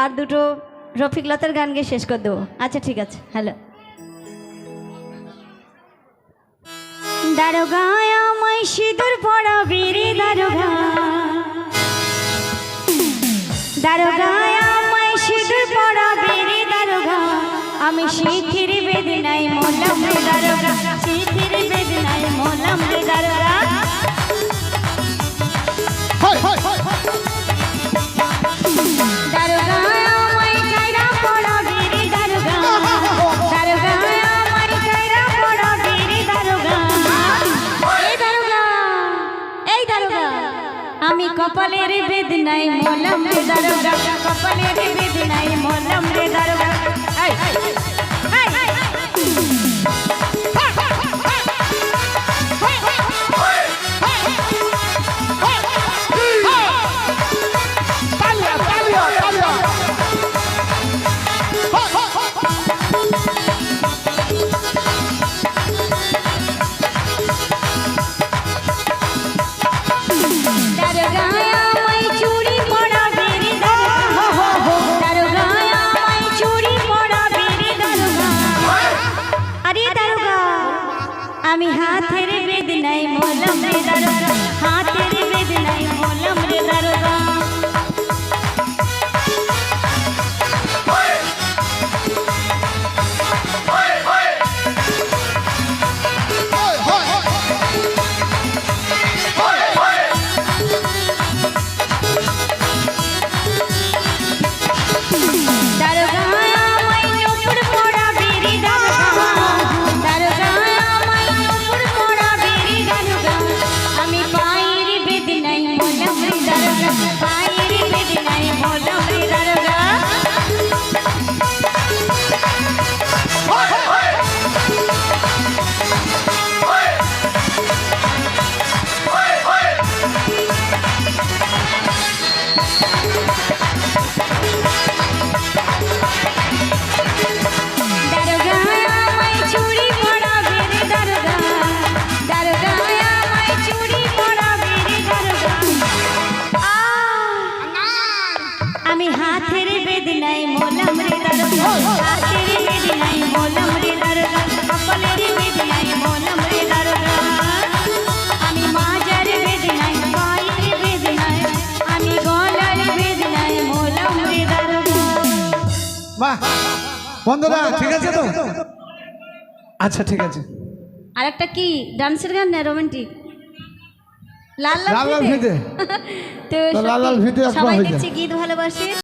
আর দুটো রফিক লতার গান গিয়ে শেষ করে দেবো। আচ্ছা ঠিক আছে। হ্যালো। দারোগা, আমায় সিঁদুর পড়াবি রে দারোগা। দারোগা, আমায় সিঁদুর পড়াবি রে দারোগা। আমি শিথির বেদনায় মলাম রে দারোগা। আমি কপালের বেদনায় মলাম দারোগা কপালের আমি হাতের আমি হাতের বেদনায় মোলাম রে দারোগা হাতের বেদনায় মোলাম রে দারোগা কপালের বেদনায় মোলাম রে দারোগা আমি মাজার বেদনায় পায়ের বেদনায় আমি গলার বেদনায় মোলাম রে দারোগা বাহ। বন্ধুরা ঠিক আছে তো? আচ্ছা ঠিক আছে। আরেকটা কি? ডান্সের গান না রোমান্টিক? লাল লাল ফিতে তো লাল লাল ফিতে সবাই দেখছি গীত ভালোবাসে।